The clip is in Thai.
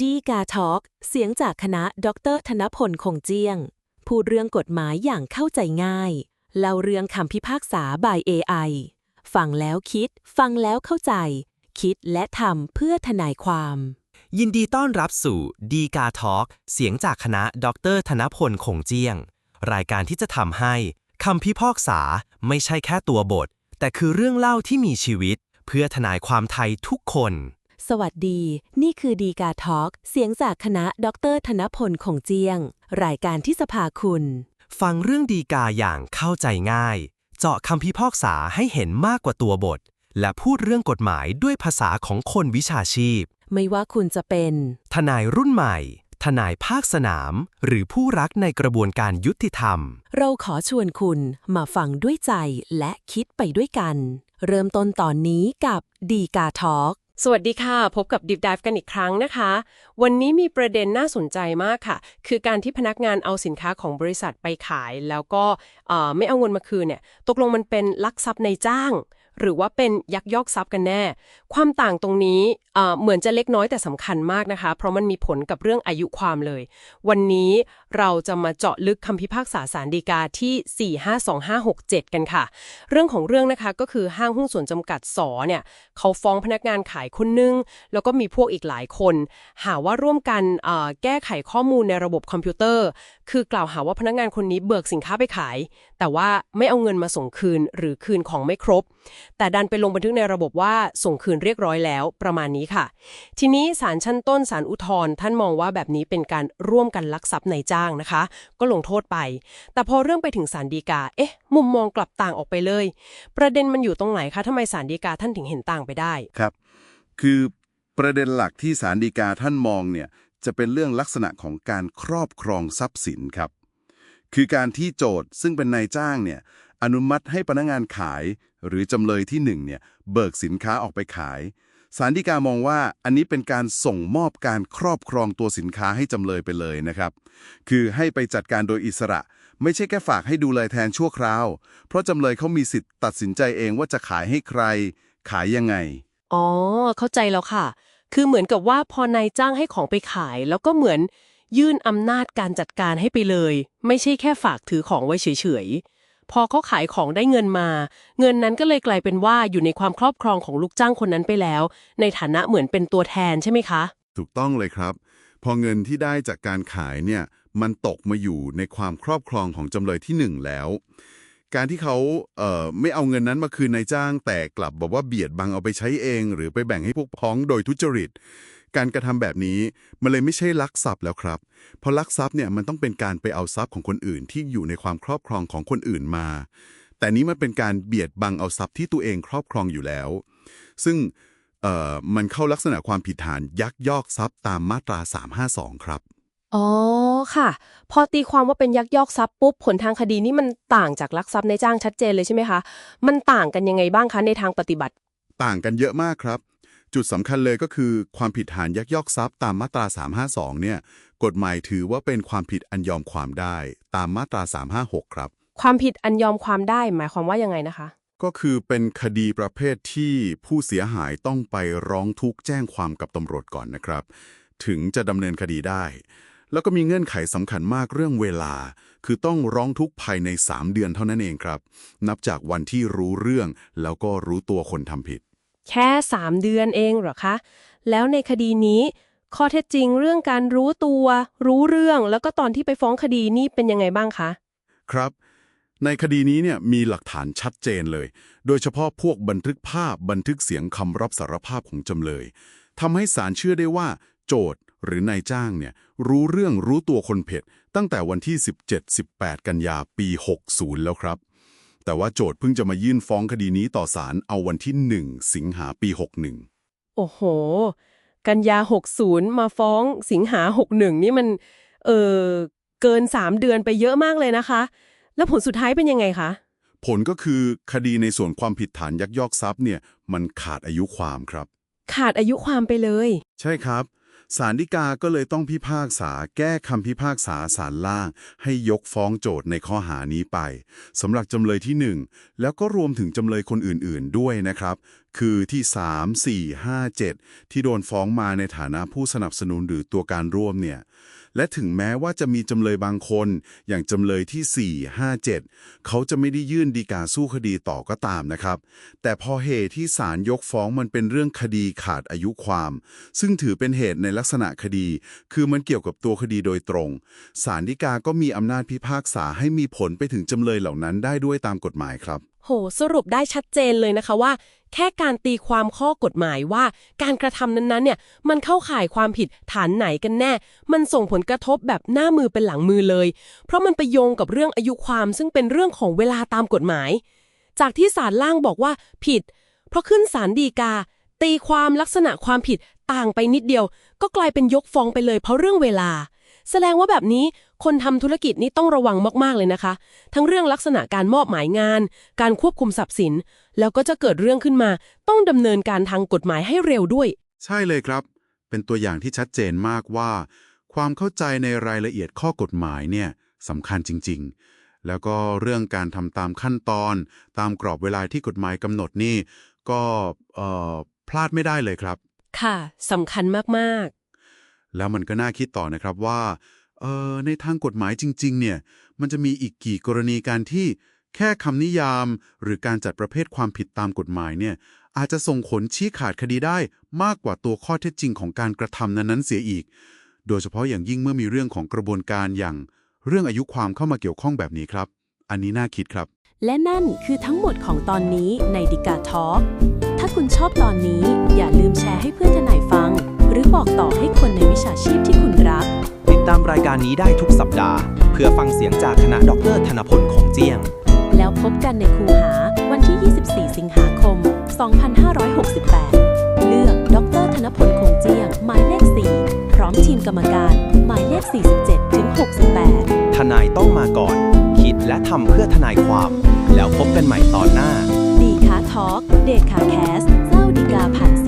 ดีกาทอล์กเสียงจากคณะดรธนพลคงเจียง พูดเรื่องกฎหมายอย่างเข้าใจง่าย เล่าเรื่องคำพิพากษา by AI ฟังแล้วคิด ฟังแล้วเข้าใจ คิดและทำเพื่อทนายความ ยินดีต้อนรับสู่ดีกาทอล์กเสียงจากคณะดรธนพลคงเจียง รายการที่จะทำให้คำพิพากษาไม่ใช่แค่ตัวบท แต่คือเรื่องเล่าที่มีชีวิต เพื่อทนายความไทยทุกคน สวัสดี นี่คือดีกาทอล์กเสียงจากคณะดรธนพลคงเจียง รายการที่สภาคุณ ฟังเรื่องดีกาอย่างเข้าใจง่าย เจาะคำพิพากษาให้เห็นมากกว่าตัวบท และพูดเรื่องกฎหมายด้วยภาษาของคนวิชาชีพ ไม่ว่าคุณจะเป็น ทนายรุ่นใหม่ ทนายภาคสนาม หรือผู้รักในกระบวนการยุติธรรม เราขอชวนคุณมาฟังด้วยใจและคิดไปด้วยกัน เริ่มต้นตอนนี้กับดีกาทอล์ก สวัสดีค่ะ พบกับดิฟดิฟกันอีกครั้งนะคะ วันนี้มีประเด็นน่าสนใจมากค่ะ คือการที่พนักงานเอาสินค้าของบริษัทไปขาย แล้วก็ไม่เอาเงินมาคืนเนี่ย ตกลงมันเป็นลักทรัพย์ในจ้าง หรือว่าเป็นยักยอกทรัพย์กันแน่ ความต่างตรงนี้เหมือนจะเล็กน้อยแต่สำคัญมากนะคะ เพราะมันมีผลกับเรื่องอายุความเลย วันนี้เราจะมาเจาะลึกคำพิพากษาสารดีกาที่ 452567 กันค่ะ เรื่องของเรื่องนะคะก็คือห้างหุ้นส่วนจำกัดสอเนี่ยเขาฟ้องพนักงานขายคนนึง แล้วก็มีพวกอีกหลายคน หาว่าร่วมกันแก้ไขข้อมูลในระบบคอมพิวเตอร์ คือกล่าวหาว่าพนักงานคนนี้เบิกสินค้าไปขาย แต่ว่าไม่เอาเงินมาส่งคืนหรือคืนของไม่ครบ แต่ดันไปลงบันทึกในระบบว่าส่งคืนเรียบร้อยแล้วประมาณนี้ค่ะ ทีนี้ศาลชั้นต้นศาลอุทธร์ท่านมองว่าแบบนี้เป็นการร่วมกันลักทรัพย์ในจ้างนะคะ ก็ลงโทษไป แต่พอเรื่องไปถึงศาลฎีกา เอ๊ะ มุมมองกลับต่างออกไปเลย ประเด็นมันอยู่ตรงไหนคะทำไมศาลฎีกาท่านถึงเห็นต่างไปได้ครับ คือประเด็นหลักที่ศาลฎีกาท่านมองเนี่ยจะเป็นเรื่องลักษณะของการครอบครองทรัพย์สินครับ คือการที่โจทย์ซึ่งเป็นนายจ้างเนี่ย อนุมัติให้พนักงานขาย หรือจำเลยที่หนึ่งเนี่ยเบิกสินค้าออกไปขายศาลฎีกามองว่าอันนี้เป็นการส่งมอบการครอบครองตัวสินค้าให้จำเลยไปเลยนะครับ คือให้ไปจัดการโดยอิสระ ไม่ใช่แค่ฝากให้ดูแลแทนชั่วคราว เพราะจำเลยเขามีสิทธิ์ตัดสินใจเองว่าจะขายให้ใคร ขายยังไง อ๋อ เข้าใจแล้วค่ะ คือเหมือนกับว่าพอนายจ้างให้ของไปขาย แล้วก็เหมือนยื่นอำนาจการจัดการให้ไปเลย ไม่ใช่แค่ฝากถือของไว้เฉยๆ พอเขาขายของได้เงินมา เงินนั้นก็เลยกลายเป็นว่าอยู่ในความครอบครองของลูกจ้างคนนั้นไปแล้ว ในฐานะเหมือนเป็นตัวแทนใช่ไหมคะ ถูกต้องเลยครับ พอเงินที่ได้จากการขายเนี่ยมันตกมาอยู่ในความครอบครองของจำเลยที่หนึ่งแล้ว การที่เขาเอ่อไม่เอาเงินนั้นมาคืนนายจ้างแต่กลับบอกว่าเบียดบังเอาไปใช้เอง หรือไปแบ่งให้พวกพ้องโดยทุจริต การกระทำแบบนี้มันเลยไม่ใช่ลักทรัพย์แล้วครับ เพราะลักทรัพย์เนี่ยมันต้องเป็นการไปเอาทรัพย์ของคนอื่นที่อยู่ในความครอบครองของคนอื่นมา แต่นี้มันเป็นการเบียดบังเอาทรัพย์ที่ตัวเองครอบครองอยู่แล้ว ซึ่งเอ่อมันเข้าลักษณะความผิดฐานยักยอกทรัพย์ตามมาตรา 352 ครับ อ๋อ ค่ะ พอตีความว่าเป็นยักยอกทรัพย์ปุ๊บผลทางคดีนี่มันต่างจากลักทรัพย์ในจ้างชัดเจนเลยใช่ไหมคะ มันต่างกันยังไงบ้างคะในทางปฏิบัติ ต่างกันเยอะมากครับ จุดสำคัญเลยก็คือความผิดฐานยักยอกทรัพย์ตามมาตรา 352 เนี่ย กฎหมายถือว่าเป็นความผิดอันยอมความได้ตามมาตรา 356 ครับ ความผิดอันยอมความได้หมายความว่ายังไงนะคะ ก็คือเป็นคดีประเภทที่ผู้เสียหายต้องไปร้องทุกข์แจ้งความกับตำรวจก่อนนะครับ ถึงจะดำเนินคดีได้ แล้วก็มีเงื่อนไขสำคัญมากเรื่องเวลา คือต้องร้องทุกข์ภายใน 3 เดือนเท่านั้นเองครับ นับจากวันที่รู้เรื่องแล้วก็รู้ตัวคนทำผิด แค่ 3 เดือนเองเหรอคะ แล้วในคดีนี้ ข้อเท็จจริงเรื่องการรู้ตัว รู้เรื่องแล้วก็ตอนที่ไปฟ้องคดีนี่เป็นยังไงบ้างคะ ครับ ในคดีนี้เนี่ยมีหลักฐานชัดเจนเลย โดยเฉพาะพวกบันทึกภาพบันทึกเสียงคำรับสารภาพของจำเลยทำให้ศาลเชื่อได้ว่า โจทย์หรือนายจ้างเนี่ยรู้เรื่องรู้ตัวคนผิดตั้งแต่วันที่ 17-18 กันยาปี 60 แล้วครับ แต่ว่าโจทย์เพิ่งจะมายื่นฟ้องคดีนี้ต่อศาลเอาวันที่ 1 สิงหาปี 61 โอ้โห กันยา 60 มาฟ้องสิงหา 61 นี่มัน เออเกิน 3 เดือนไปเยอะมากเลยนะคะ แล้วผลสุดท้ายเป็นยังไงคะ ผลก็คือคดีในส่วนความผิดฐานยักยอกทรัพย์เนี่ยมันขาดอายุความครับ ขาดอายุความไปเลย ใช่ครับ ศาลฎีกาก็เลยต้องพิพากษาแก้คำพิพากษาศาลล่าง ให้ยกฟ้องโจทย์ในข้อหานี้ไปสำหรับจำเลยที่หนึ่งแล้วก็รวมถึงจำเลยคนอื่นๆด้วยนะครับ คือที่ 3 4 5 7 ที่โดนฟ้องมาในฐานะผู้สนับสนุนหรือตัวการร่วมเนี่ย และถึงแม้ว่าจะมีจำเลยบางคน อย่างจำเลยที่ 4 5 7 เขาจะไม่ได้ยื่นดีกาสู้คดีต่อก็ตามนะครับ แต่พอเหตุที่ศาลยกฟ้องมันเป็นเรื่องคดีขาดอายุความ ซึ่งถือเป็นเหตุในลักษณะคดี คือมันเกี่ยวกับตัวคดีโดยตรง ศาลฎีกาก็มีอำนาจพิพากษาให้มีผลไปถึงจำเลยเหล่านั้นได้ด้วยตามกฎหมายครับ โหสรุปได้ชัดเจนเลยนะคะว่า แค่การตีความข้อกฎหมายว่า การกระทำนั้นๆเนี่ยมันเข้าข่ายความผิดฐานไหนกันแน่ มันส่งผลกระทบแบบหน้ามือเป็นหลังมือเลย เพราะมันไปโยงกับเรื่องอายุความซึ่งเป็นเรื่องของเวลาตามกฎหมาย จากที่ศาลล่างบอกว่าผิด เพราะขึ้นศาลฎีกา ตีความลักษณะความผิดต่างไปนิดเดียว ก็กลายเป็นยกฟ้องไปเลยเพราะเรื่องเวลา แสดงว่าแบบนี้ คนทำธุรกิจนี่ต้องระวังมาก ๆ เลยนะคะ ทั้งเรื่องลักษณะการมอบหมายงาน การควบคุมทรัพย์สิน แล้วก็จะเกิดเรื่องขึ้นมา ต้องดำเนินการทางกฎหมายให้เร็วด้วย ใช่เลยครับ เป็นตัวอย่างที่ชัดเจนมากว่า ความเข้าใจในรายละเอียดข้อกฎหมายเนี่ยสำคัญจริง ๆ แล้วก็เรื่องการทำตามขั้นตอน ตามกรอบเวลาที่กฎหมายกำหนดนี่ ก็เอ่อพลาดไม่ได้เลยครับ ค่ะสำคัญมากแล้วมันก็น่าคิดต่อนะครับว่า เออในทางกฎหมายจริง ๆ เนี่ย มันจะมีอีกกี่กรณีการที่แค่คำนิยาม หรือการจัดประเภทความผิดตามกฎหมายเนี่ย อาจจะส่งผลชี้ขาดคดีได้มากกว่าตัวข้อเท็จจริงของการกระทำนั้นๆเสียอีก โดยเฉพาะอย่างยิ่งเมื่อมีเรื่องของกระบวนการอย่างเรื่องอายุความเข้ามาเกี่ยวข้องแบบนี้ครับ อันนี้น่าคิดครับ และนั่นคือทั้งหมดของตอนนี้ในดิกาทอ l k ถ้าคุณชอบตอนนี้อย่าลืมแชร์ให้เพื่อนทนายฟัง หรือบอกต่อให้คนในวิชาชีพที่ ติดตามรายการนี้ได้ทุกสัปดาห์ เพื่อฟังเสียงจากคณะดรธนพลคงเจียง แล้วพบกันในคูหาวันที่ 24 สิงหาคม 2568 เลือกดรธนพลคงเจียง หมายเลข 4 พร้อมทีมกรรมการ หมายเลข 47 ถึง 68 ทนายต้องมาก่อน คิดและทำเพื่อทนายความ แล้วพบกันใหม่ตอนหน้า ดีคาทอล์กเดทคาแคสเล่าดีกาผ่านเสียง